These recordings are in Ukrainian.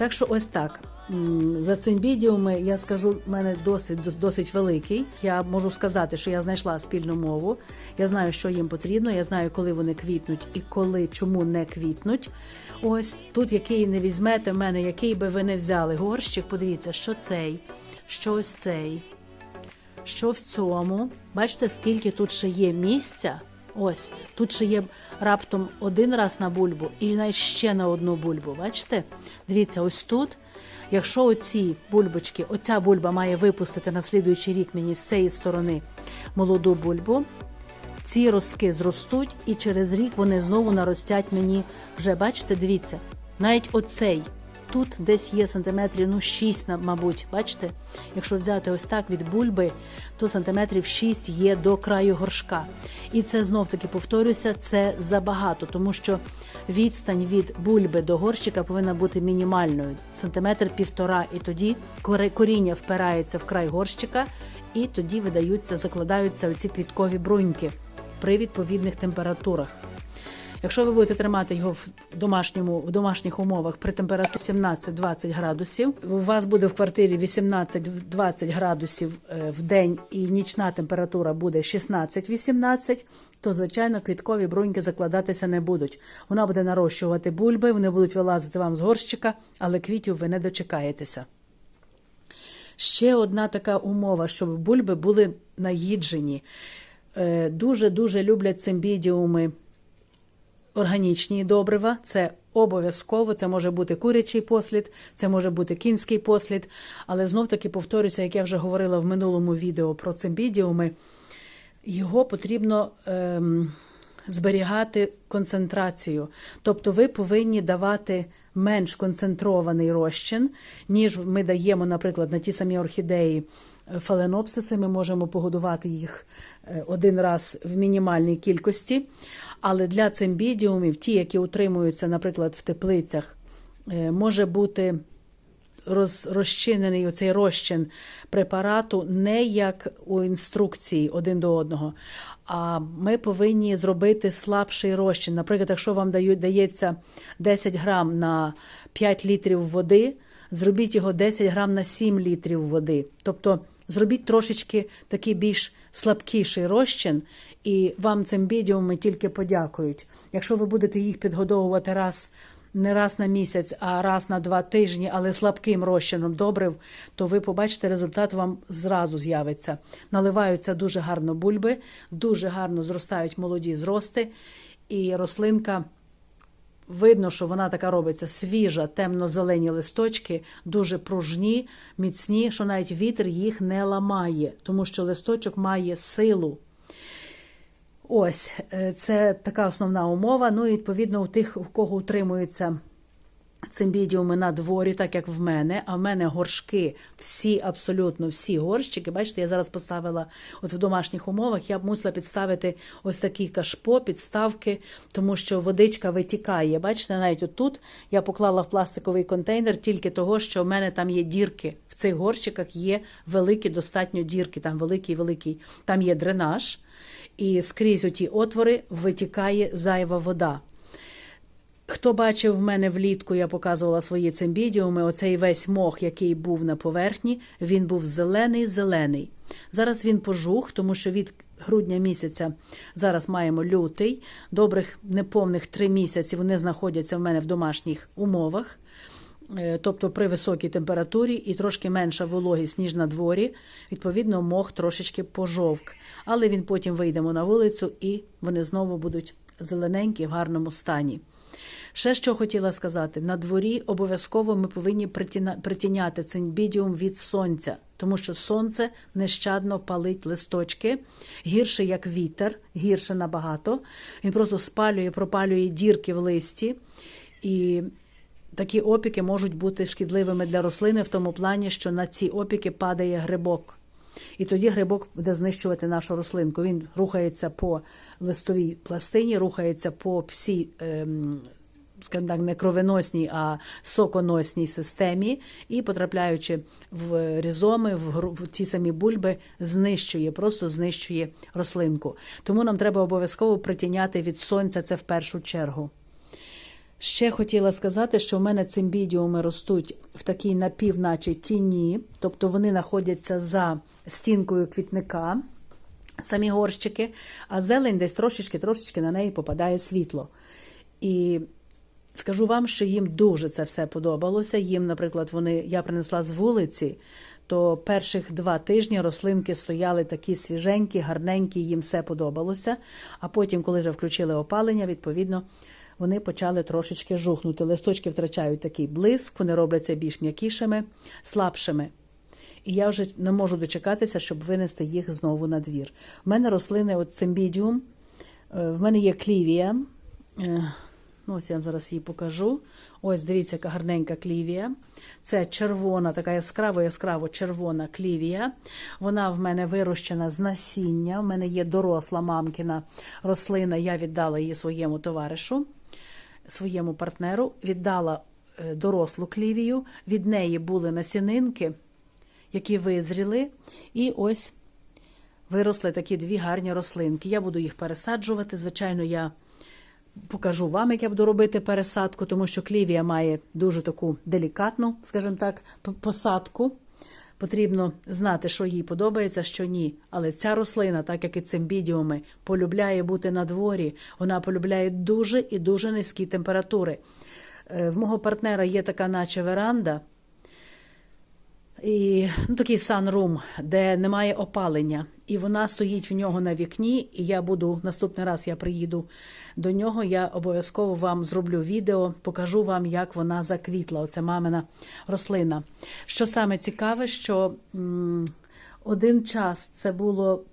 Так що ось так. За цим відео я скажу, в мене досить досить великий. Я можу сказати, що я знайшла спільну мову. Я знаю, що їм потрібно. Я знаю, коли вони квітнуть і коли чому не квітнуть. Ось тут, який не візьмете в мене, який би ви не взяли горщик. Подивіться, що цей, що ось цей, що в цьому. Бачите, скільки тут ще є місця. Ось тут ще є раптом один раз на бульбу і ще на одну бульбу. Бачите? Дивіться, ось тут. Якщо оці бульбочки, оця бульба має випустити на слідуючий рік мені з цієї сторони молоду бульбу, ці ростки зростуть, і через рік вони знову наростять мені вже, бачите, дивіться, навіть оцей. Тут десь є сантиметрів, ну 6, на- мабуть, бачите? Якщо взяти ось так від бульби, то сантиметрів 6 є до краю горшка. І це знов таки повторюся, це забагато, тому що відстань від бульби до горщика повинна бути мінімальною, сантиметр півтора, і тоді коріння впирається в край горщика, і тоді видаються, закладаються оці квіткові бруньки при відповідних температурах. Якщо ви будете тримати його в домашньому в домашніх умовах при температурі 17-20 градусів, у вас буде в квартирі 18-20 градусів е, в день і нічна температура буде 16-18, то звичайно квіткові бруньки закладатися не будуть. Вона буде нарощувати бульби, вони будуть вилазити вам з горщика, але квітів ви не дочекаєтеся. Ще одна така умова, щоб бульби були наїджені. Е, Дуже-дуже люблять цимбідіуми органічні добрива. Це обов'язково, це може бути курячий послід, це може бути кінський послід. Але знов таки повторюся, як я вже говорила в минулому відео про цимбідіуми, його потрібно ем, зберігати концентрацію. Тобто ви повинні давати менш концентрований розчин, ніж ми даємо, наприклад, на ті самі орхідеї фаленопсиси. Ми можемо погодувати їх один раз в мінімальній кількості. Але для цимбідіумів, ті, які утримуються, наприклад, в теплицях, е, може бути роз, розчинений оцей розчин препарату не як у інструкції один до одного. А ми повинні зробити слабший розчин. Наприклад, якщо вам дається 10 грам на 5 літрів води, зробіть його 10 грам на 7 літрів води. Тобто зробіть трошечки такий більш слабкіший розчин, і вам цим бідіуми тільки подякують. Якщо ви будете їх підгодовувати раз не раз на місяць, а раз на два тижні, але слабким розчином добрив, то ви побачите, результат вам зразу з'явиться. Наливаються дуже гарно бульби, дуже гарно зростають молоді зрости, і рослинка. Видно, що вона така робиться свіжа, темно-зелені листочки, дуже пружні, міцні, що навіть вітер їх не ламає, тому що листочок має силу. Ось е, це така основна умова. Ну і відповідно у тих, у кого утримуються цимбідіуми на дворі, так як в мене. А в мене горшки, всі, абсолютно всі горщики. Бачите, я зараз поставила от в домашніх умовах. Я б мусила підставити ось такі кашпо, підставки, тому що водичка витікає. Бачите, навіть отут я поклала в пластиковий контейнер тільки того, що в мене там є дірки. В цих горщиках є великі достатньо дірки, там великий, великий. Там є дренаж, і скрізь оті отвори витікає зайва вода. Хто бачив в мене влітку, я показувала свої цимбідіуми, оцей весь мох, який був на поверхні, він був зелений-зелений. Зараз він пожух, тому що від грудня місяця зараз маємо лютий, добрих неповних три місяці вони знаходяться в мене в домашніх умовах. Е, Тобто при високій температурі і трошки менша вологість, ніж на дворі, відповідно, мох трошечки пожовк. Але він потім вийдемо на вулицю і вони знову будуть зелененькі в гарному стані. Ще що хотіла сказати: на дворі обов'язково ми повинні притіняти цинбідіум від сонця, тому що сонце нещадно палить листочки, гірше як вітер, гірше набагато. Він просто спалює, пропалює дірки в листі. І такі опіки можуть бути шкідливими для рослини в тому плані, що на ці опіки падає грибок. І тоді грибок буде знищувати нашу рослинку. Він рухається по листовій пластині, рухається по всій, ем, скажімо так, не кровоносній, а соконосній системі, і, потрапляючи в різоми, в ті самі бульби, знищує, просто знищує рослинку. Тому нам треба обов'язково притіняти від сонця це в першу чергу. Ще хотіла сказати, що в мене цимбідіуми ростуть в такій напівначе тіні, тобто вони знаходяться за стінкою квітника, самі горщики, а зелень десь трошечки-трошечки на неї попадає світло. І скажу вам, що їм дуже це все подобалося. Їм, наприклад, вони я принесла з вулиці, то перших два тижні рослинки стояли такі свіженькі, гарненькі, їм все подобалося. А потім, коли вже включили опалення, відповідно, вони почали трошечки жухнути. Листочки втрачають такий блиск, вони робляться більш м'якішими, слабшими. І я вже не можу дочекатися, щоб винести їх знову на двір. У мене рослини от цимбідіум, е, в мене є клівія. Е, Ну, ось я вам зараз її покажу. Ось, дивіться, яка гарненька клівія. Це червона, така яскраво яскраво червона клівія. Вона в мене вирощена з насіння. В мене є доросла мамкіна рослина. Я віддала її своєму товаришу, своєму партнеру. Віддала е, дорослу клівію. Від неї були насінинки, які визріли. І ось виросли такі дві гарні рослинки. Я буду їх пересаджувати. Звичайно, я покажу вам, як я буду робити пересадку, тому що клівія має дуже таку делікатну, скажімо так, посадку. Потрібно знати, що їй подобається, що ні. Але ця рослина, так як і цимбідіуми, полюбляє бути на дворі. Вона полюбляє дуже і дуже низькі температури. Е, В мого партнера є така, наче веранда, і ну, такий санрум, де немає опалення, і вона стоїть в нього на вікні. І я буду наступний раз я приїду до нього. Я обов'язково вам зроблю відео, покажу вам, як вона заквітла. Оце мамина рослина. Що саме цікаве, що м, один час це було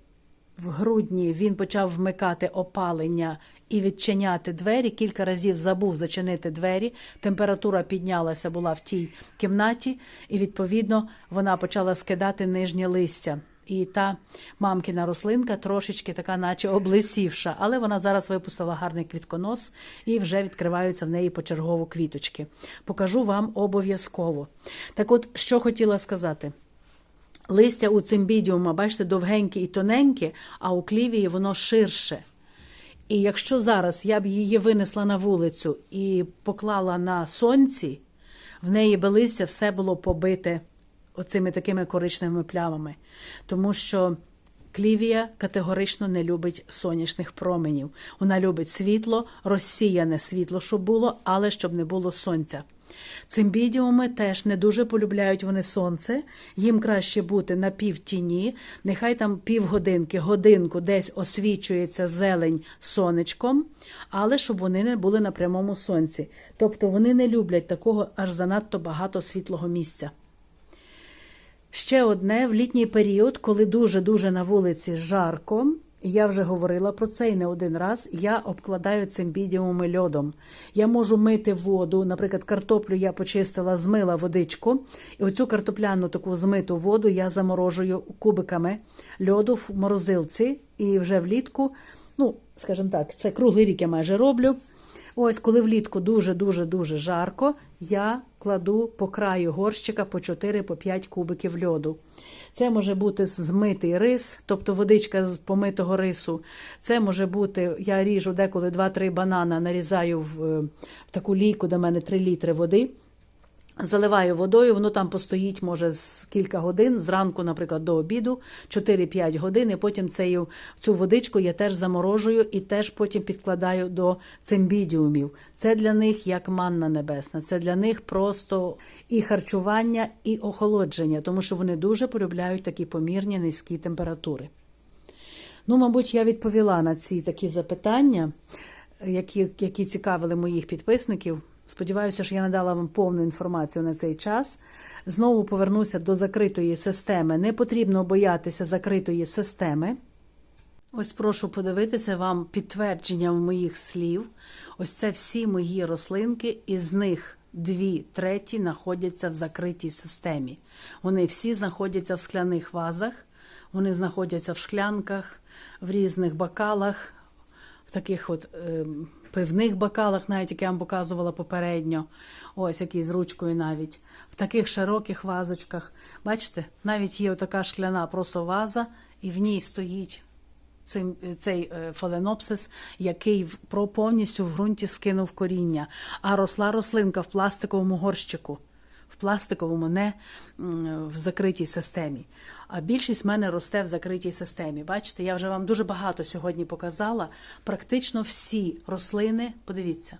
в грудні. Він почав вмикати опалення і відчиняти двері. Кілька разів забув зачинити двері. Температура піднялася була в тій кімнаті, і відповідно вона почала скидати нижнє листя. І та мамкіна рослинка трошечки така, наче облисівша, але вона зараз випустила гарний квітконос і вже відкриваються в неї почергово квіточки. Покажу вам обов'язково. Так, от що хотіла сказати. Листя у цимбідіума, бачите, довгеньке і тоненьке, а у клівії воно ширше. І якщо зараз я б її винесла на вулицю і поклала на сонці, в неї би листя все було побите оцими такими коричневими плямами. Тому що клівія категорично не любить сонячних променів. Вона любить світло, розсіяне світло, щоб було, але щоб не було сонця. Цимбідіуми теж не дуже полюбляють вони сонце. Їм краще бути на півтіні, нехай там півгодинки, годинку десь освічується зелень сонечком, але щоб вони не були на прямому сонці. Тобто вони не люблять такого аж занадто багато світлого місця. Ще одне в літній період, коли дуже-дуже на вулиці жарко, я вже говорила про це і не один раз. Я обкладаю цим бідіумом льодом. Я можу мити воду. Наприклад, картоплю я почистила, змила водичку, і оцю картопляну таку змиту воду я заморожую кубиками льоду в морозилці. І вже влітку, ну скажімо так, це круглий рік я майже роблю. Ось, коли влітку дуже-дуже дуже жарко, я кладу по краю горщика по 4-5 кубиків льоду. Це може бути змитий рис, тобто водичка з помитого рису. Це може бути, я ріжу деколи 2-3 банана, нарізаю в, е, в таку лійку, до мене 3 літри води. Заливаю водою, воно там постоїть, може, з кілька годин, зранку, наприклад, до обіду, 4-5 годин, і потім цею, цю водичку я теж заморожую і теж потім підкладаю до цимбідіумів. Це для них як манна небесна, це для них просто і харчування, і охолодження, тому що вони дуже полюбляють такі помірні низькі температури. Ну, мабуть, я відповіла на ці такі запитання, які, які цікавили моїх підписників. Сподіваюся, що я надала вам повну інформацію на цей час. Знову повернуся до закритої системи. Не потрібно боятися закритої системи. Ось прошу подивитися вам підтвердження моїх слів. Ось це всі мої рослинки, із них дві треті знаходяться в закритій системі. Вони всі знаходяться в скляних вазах, вони знаходяться в шклянках, в різних бокалах, в таких от е, пивних бокалах, навіть як я вам показувала попередньо, ось який з ручкою навіть, в таких широких вазочках. Бачите, навіть є така шкляна просто ваза, і в ній стоїть цей, цей е, фаленопсис, який в- про повністю в ґрунті скинув коріння, а росла рослинка в пластиковому горщику. В пластиковому, не в закритій системі. А більшість в мене росте в закритій системі. Бачите, я вже вам дуже багато сьогодні показала. Практично всі рослини, подивіться,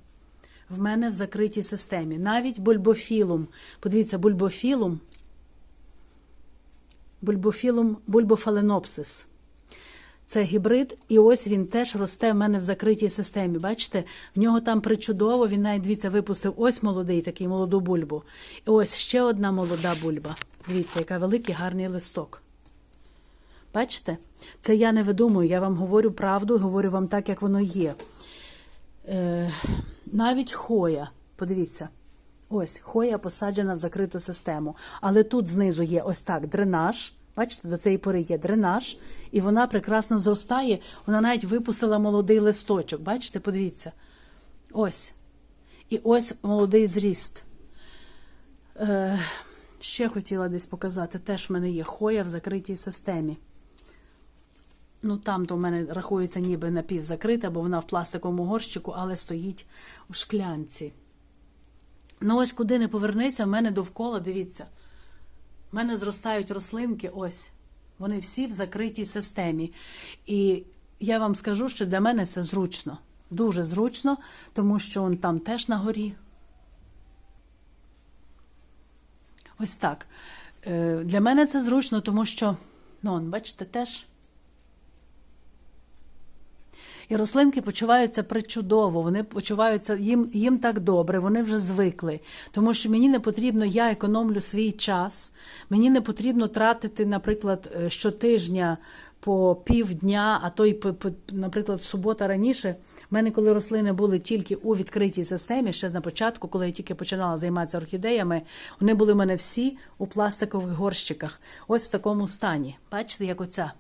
в мене в закритій системі. Навіть бульбофілум. Подивіться, бульбофілум, бульбофілум, бульбофаленопсис. Це гібрид, і ось він теж росте в мене в закритій системі. Бачите, в нього там причудово, він навіть дивіться, випустив ось молодий, такий молоду бульбу. І ось ще одна молода бульба. Дивіться, яка великий гарний листок. Бачите? Це я не видумую, я вам говорю правду, говорю вам так, як воно є. Е, навіть хоя, подивіться, ось хоя посаджена в закриту систему. Але тут знизу є ось так дренаж. Бачите, до цієї пори є дренаж, і вона прекрасно зростає. Вона навіть випустила молодий листочок. Бачите, подивіться. Ось. І ось молодий зріст. Е, ще хотіла десь показати. Теж в мене є хоя в закритій системі. Ну, там то в мене рахується ніби напівзакрита, бо вона в пластиковому горщику, але стоїть в шклянці. Ну, ось куди не повернися, в мене довкола, дивіться. В мене зростають рослинки, ось. Вони всі в закритій системі. І я вам скажу, що для мене це зручно. Дуже зручно, тому що он там теж на горі. Ось так. Е, Для мене це зручно, тому що, ну, бачите, теж. І рослинки почуваються причудово, вони почуваються їм, їм так добре, вони вже звикли. Тому що мені не потрібно, я економлю свій час. Мені не потрібно тратити, наприклад, е, щотижня по півдня, а то й наприклад, субота раніше. В мене, коли рослини були тільки у відкритій системі, ще на початку, коли я тільки починала займатися орхідеями, вони були в мене всі у пластикових горщиках. Ось в такому стані. Бачите, як оця.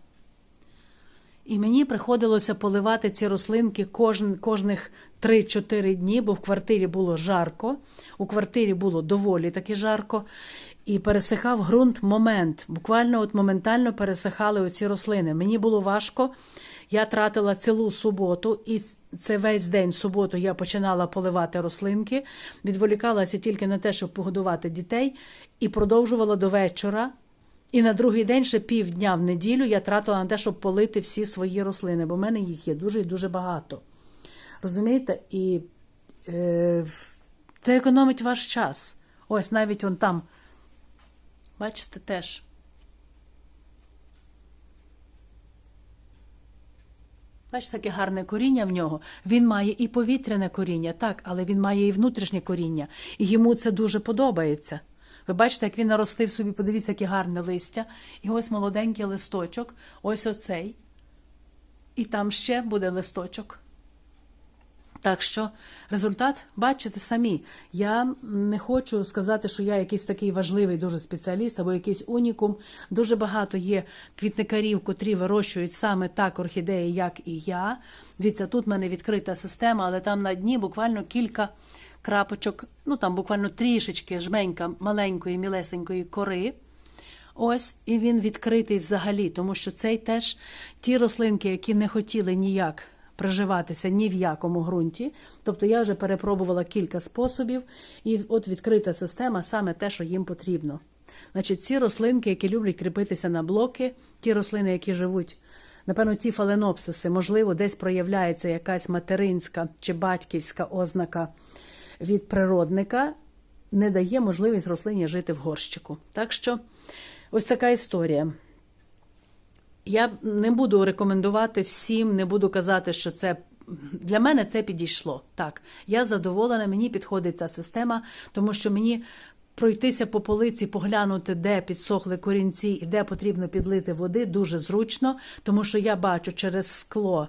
І мені приходилося поливати ці рослинки кожен, кожних 3-4 дні, бо в квартирі було жарко, у квартирі було доволі таки жарко, і пересихав ґрунт момент. Буквально от моментально пересихали оці рослини. Мені було важко. Я тратила цілу суботу, і це весь день суботу я починала поливати рослинки, відволікалася тільки на те, щоб погодувати дітей, і продовжувала до вечора. І на другий день ще півдня в неділю я тратила на те, щоб полити всі свої рослини, бо в мене їх є дуже і дуже багато. Розумієте? І е, це економить ваш час. Ось навіть он там. Бачите, теж. Бачите, таке гарне коріння в нього. Він має і повітряне коріння, так, але він має і внутрішнє коріння. І йому це дуже подобається. Ви бачите, як він наростив собі, подивіться, яке гарне листя. І ось молоденький листочок, ось оцей. І там ще буде листочок. Так що результат бачите самі. Я не хочу сказати, що я якийсь такий важливий дуже спеціаліст або якийсь унікум. Дуже багато є квітникарів, котрі вирощують саме так орхідеї, як і я. Дивіться, тут в мене відкрита система, але там на дні буквально кілька крапочок, ну там буквально трішечки жменька маленької, мілесенької кори. Ось, і він відкритий взагалі, тому що цей теж ті рослинки, які не хотіли ніяк приживатися ні в якому ґрунті. Тобто я вже перепробувала кілька способів, і от відкрита система саме те, що їм потрібно. Значить, ці рослинки, які люблять кріпитися на блоки, ті рослини, які живуть, напевно, ті фаленопсиси, можливо, десь проявляється якась материнська чи батьківська ознака від природника, не дає можливість рослині жити в горщику. Так що ось така історія. Я не буду рекомендувати всім, не буду казати, що це для мене це підійшло. Так, я задоволена, мені підходить ця система, тому що мені пройтися по полиці, поглянути, де підсохли корінці і де потрібно підлити води, дуже зручно, тому що я бачу через скло,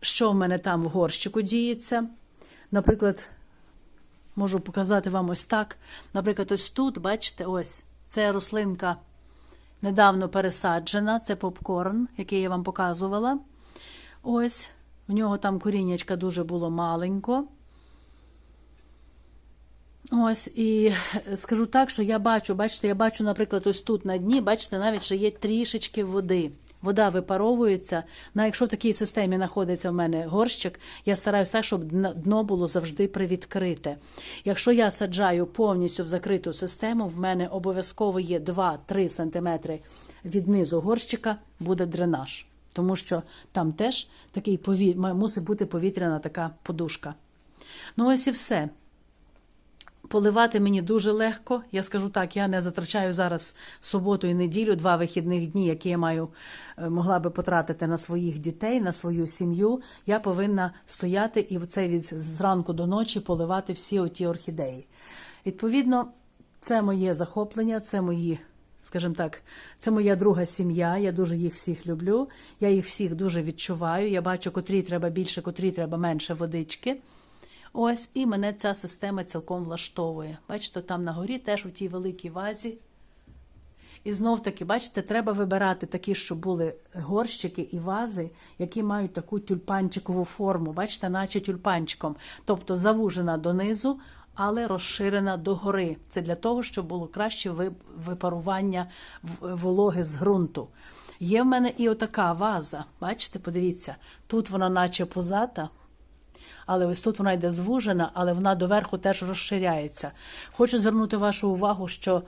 що в мене там в горщику діється. Наприклад, можу показати вам ось так. Наприклад, ось тут, бачите, ось це рослинка недавно пересаджена, це попкорн, який я вам показувала. Ось, в нього там коріннячка дуже було маленько. Ось, і скажу так, що я бачу, бачите, я бачу, наприклад, ось тут на дні, бачите, навіть ще є трішечки води. Вода випаровується. На якщо в такій системі знаходиться в мене горщик, я стараюся так, щоб дно- було завжди привідкрите. Якщо я саджаю повністю в закриту систему, в мене обов'язково є 2-3 см від низу горщика буде дренаж. Тому що там теж такий пові... мусить бути повітряна така подушка. Ну ось і все. Поливати мені дуже легко. Я скажу так, я не затрачаю зараз суботу і неділю, два вихідних дні, які я маю е, могла би потратити на своїх дітей, на свою сім'ю. Я повинна стояти і це від зранку до ночі поливати всі оті орхідеї. Відповідно, це моє захоплення, це мої, скажімо так, це моя друга сім'я. Я дуже їх всіх люблю. Я їх всіх дуже відчуваю. Я бачу, котрій треба більше, котрій треба менше водички. Ось, і мене ця система цілком влаштовує. Бачите, там на горі теж у тій великій вазі. І знов таки, бачите, треба вибирати такі, щоб були горщики і вази, які мають таку тюльпанчикову форму. Бачите, наче тюльпанчиком. Тобто завужена донизу, але розширена догори. Це для того, щоб було краще випарування вологи з ґрунту. Є в мене і отака ваза. Бачите, подивіться, тут вона наче позата, але ось тут вона йде звужена, але вона доверху теж розширяється. Хочу звернути вашу увагу, що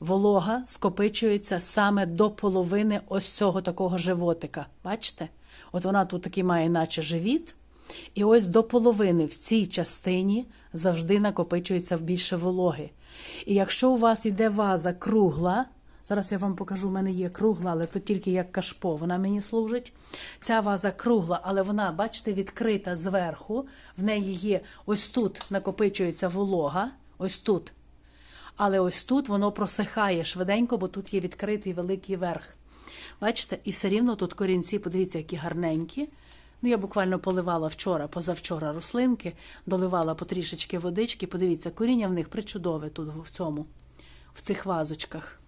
волога скопичується саме до половини ось цього такого животика. Бачите? От вона тут такий має, наче живіт. І ось до половини в цій частині завжди накопичується більше вологи. І якщо у вас йде ваза кругла, Зараз я вам покажу, в мене є кругла, але то тільки як кашпо вона мені служить. Ця ваза кругла, але вона, бачите, відкрита зверху. В неї є ось тут накопичується волога, ось тут. Але ось тут воно просихає швиденько, бо тут є відкритий великий верх. Бачите, і все рівно тут корінці, подивіться, які гарненькі. Ну, я буквально поливала вчора, позавчора рослинки, доливала потрішечки водички. Подивіться, коріння в них причудове тут в цьому, в цих вазочках.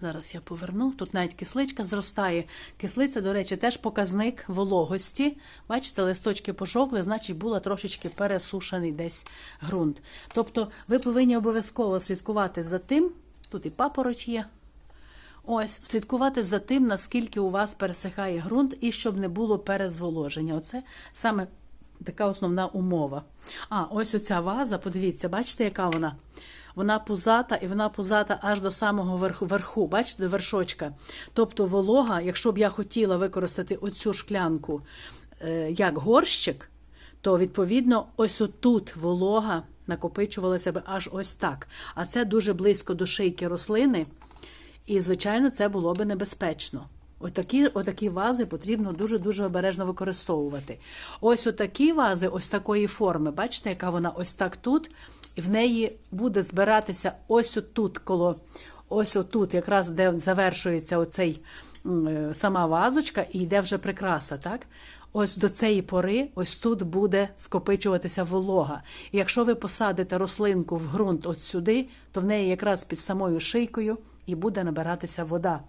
Зараз я поверну. Тут навіть кисличка зростає. Кислиця, до речі, теж показник вологості. Бачите, листочки пожовкли, значить, була трошечки пересушений десь ґрунт. Тобто, ви повинні обов'язково слідкувати за тим, тут і папороть є. Ось, слідкувати за тим, наскільки у вас пересихає ґрунт, і щоб не було перезволоження. Оце саме така основна умова. А, ось оця ваза, подивіться, бачите, яка вона? Вона пузата, і вона пузата аж до самого верху, верху бачите, вершочка. Тобто волога, якщо б я хотіла використати оцю шклянку е, як горщик, то відповідно ось отут волога накопичувалася б аж ось так. А це дуже близько до шийки рослини. І, звичайно, це було би небезпечно. Отакі, отакі вази потрібно дуже-дуже обережно використовувати. Ось отакі вази, ось такої форми. Бачите, яка вона ось так тут, і в неї буде збиратися ось отут, коло, ось отут, якраз де завершується оцей е, сама вазочка, і йде вже прикраса, так? Ось до цієї пори, ось тут буде скопичуватися волога. І якщо ви посадите рослинку в ґрунт от сюди, то в неї якраз під самою шийкою і буде набиратися вода.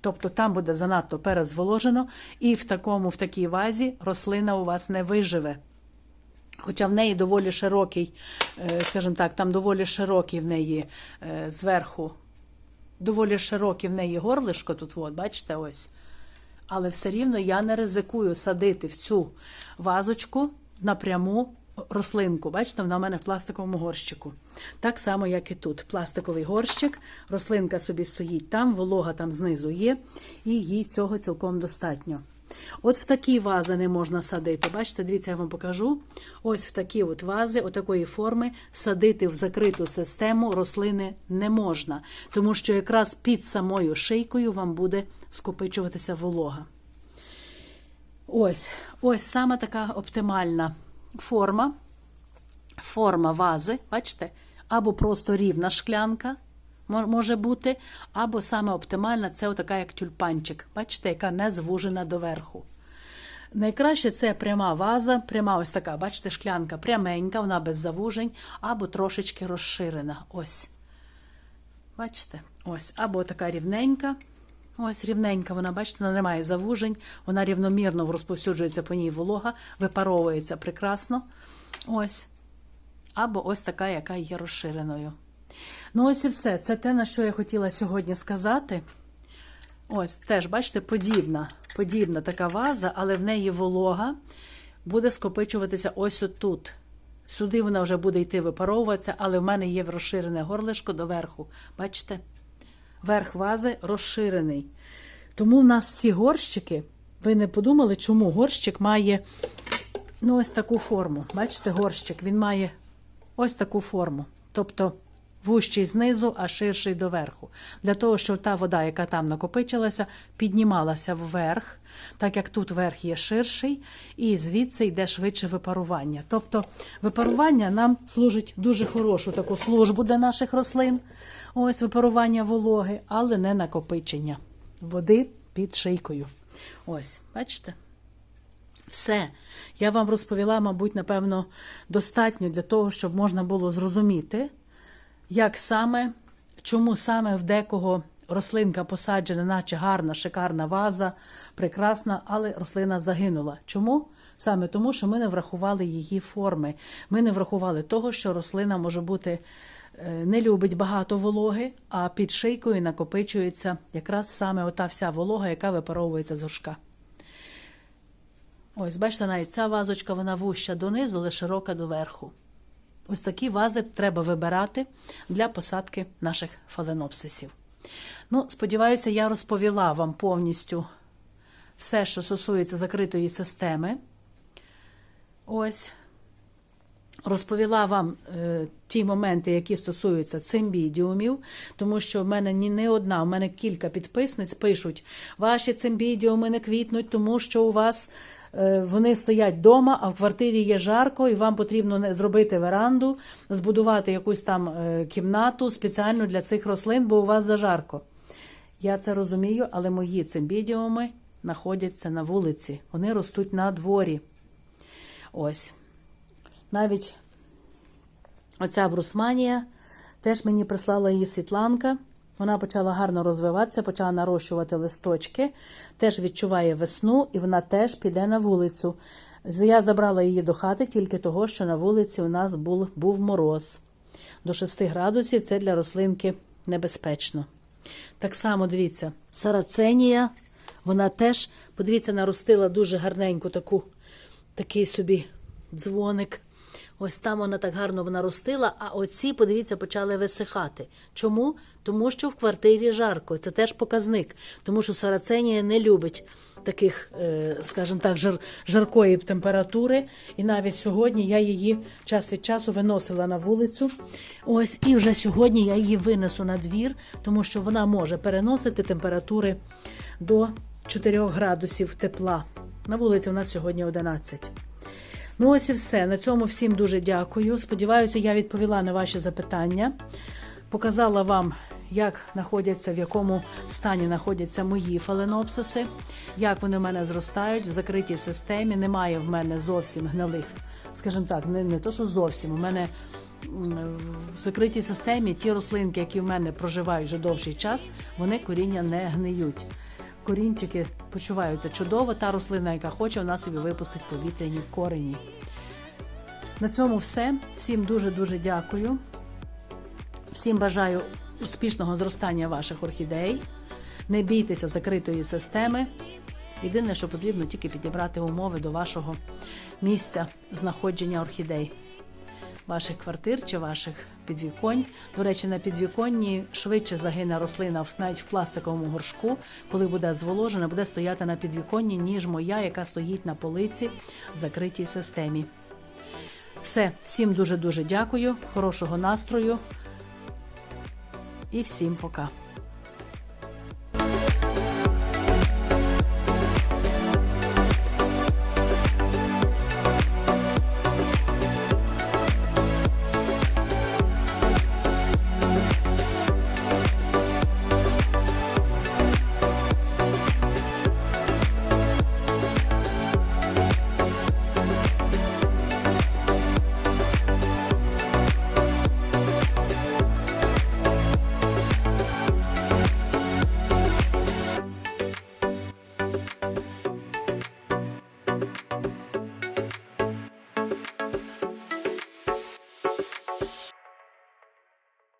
Тобто там буде занадто перезволожено, і в такому, в такій вазі рослина у вас не виживе. Хоча в неї доволі широкий, е, скажімо так, там доволі широкий в неї е, зверху, доволі широке в неї горлишко тут, от, бачите, ось. Але все рівно я не ризикую садити в цю вазочку напряму рослинку. Бачите, вона в мене в пластиковому горщику. Так само, як і тут. Пластиковий горщик, рослинка собі стоїть там, волога там знизу є, і їй цього цілком достатньо. От в такі вази не можна садити. Бачите, дивіться, я вам покажу. Ось в такі от вази, отакої форми, садити в закриту систему рослини не можна, тому що якраз під самою шийкою вам буде скопичуватися волога. Ось, ось саме така оптимальна форма. Форма вази, бачите, або просто рівна шклянка може бути, або саме оптимальна це отака, як тюльпанчик. Бачите, яка не звужена доверху. Найкраще це пряма ваза, пряма ось така, бачите, шклянка пряменька, вона без завужень, або трошечки розширена. Ось. Бачите? Ось. Або така рівненька. Ось рівненька вона, бачите, вона не має завужень, вона рівномірно розповсюджується по ній волога, випаровується прекрасно. Ось. Або ось така, яка є розширеною. Ну, ось і все. Це те, на що я хотіла сьогодні сказати. Ось теж, бачите, подібна, подібна така ваза, але в неї волога буде скопичуватися ось отут. Сюди вона вже буде йти випаровуватися, але в мене є розширене горлишко доверху. Бачите? Верх вази розширений. Тому в нас ці горщики, ви не подумали, чому горщик має ну, ось таку форму. Бачите, горщик, він має ось таку форму. Тобто вущий знизу, а ширший доверху. Для того, щоб та вода, яка там накопичилася, піднімалася вверх, так як тут верх є ширший, і звідси йде швидше випарування. Тобто випарування нам служить дуже хорошу таку службу для наших рослин. Ось випарування вологи, але не накопичення води під шийкою. Ось, бачите? Все. Я вам розповіла, мабуть, напевно, достатньо для того, щоб можна було зрозуміти, як саме, чому саме в декого рослинка посаджена, наче гарна, шикарна ваза, прекрасна, але рослина загинула. Чому? Саме тому, що ми не врахували її форми. Ми не врахували того, що рослина може бути е, не любить багато вологи, а під шийкою накопичується якраз саме ота вся волога, яка випаровується з горшка. Ось, бачите, навіть ця вазочка, вона вуща донизу, але широка доверху. Ось такі вази треба вибирати для посадки наших фаленопсисів. Ну, сподіваюся, я розповіла вам повністю все, що стосується закритої системи. Ось. Розповіла вам е, ті моменти, які стосуються цимбідіумів, тому що в мене ні не одна, в мене кілька підписниць пишуть, ваші цимбідіуми не квітнуть, тому що у вас вони стоять вдома, а в квартирі є жарко, і вам потрібно зробити веранду, збудувати якусь там е, кімнату спеціально для цих рослин, бо у вас зажарко. Я це розумію, але мої цимбідіуми знаходяться на вулиці. Вони ростуть на дворі. Ось. Навіть оця брусманія теж мені прислала її Світланка. Вона почала гарно розвиватися, почала нарощувати листочки, теж відчуває весну, і вона теж піде на вулицю. Я забрала її до хати тільки того, що на вулиці у нас був, був мороз. До 6 градусів це для рослинки небезпечно. Так само, дивіться, сараценія, вона теж, подивіться, наростила дуже гарненьку таку, такий собі дзвоник. Ось там вона так гарно наростила, а оці, подивіться, почали висихати. Чому? Тому що в квартирі жарко. Це теж показник. Тому що сараценія не любить таких, е, скажімо так, жар, жаркої температури. І навіть сьогодні я її час від часу виносила на вулицю. Ось, і вже сьогодні я її винесу на двір, тому що вона може переносити температури до 4 градусів тепла. На вулиці у нас сьогодні 11. Ну, ось і все. На цьому всім дуже дякую. Сподіваюся, я відповіла на ваші запитання. Показала вам, як знаходяться, в якому стані знаходяться мої фаленопсиси, як вони в мене зростають в закритій системі. Немає в мене зовсім гнилих, скажімо так, не, не то, що зовсім. У мене в закритій системі ті рослинки, які в мене проживають вже довший час, вони коріння не гниють. Корінчики почуваються чудово. Та рослина, яка хоче, вона собі випустить повітряні корені. На цьому все. Всім дуже-дуже дякую. Всім бажаю успішного зростання ваших орхідей. Не бійтеся закритої системи. Єдине, що потрібно тільки підібрати умови до вашого місця знаходження орхідей, ваших квартир чи ваших підвіконь. До речі, на підвіконні швидше загине рослина навіть в пластиковому горшку, коли буде зволожена, буде стояти на підвіконні, ніж моя, яка стоїть на полиці в закритій системі. Все, всім дуже дуже дякую, хорошого настрою і всім пока.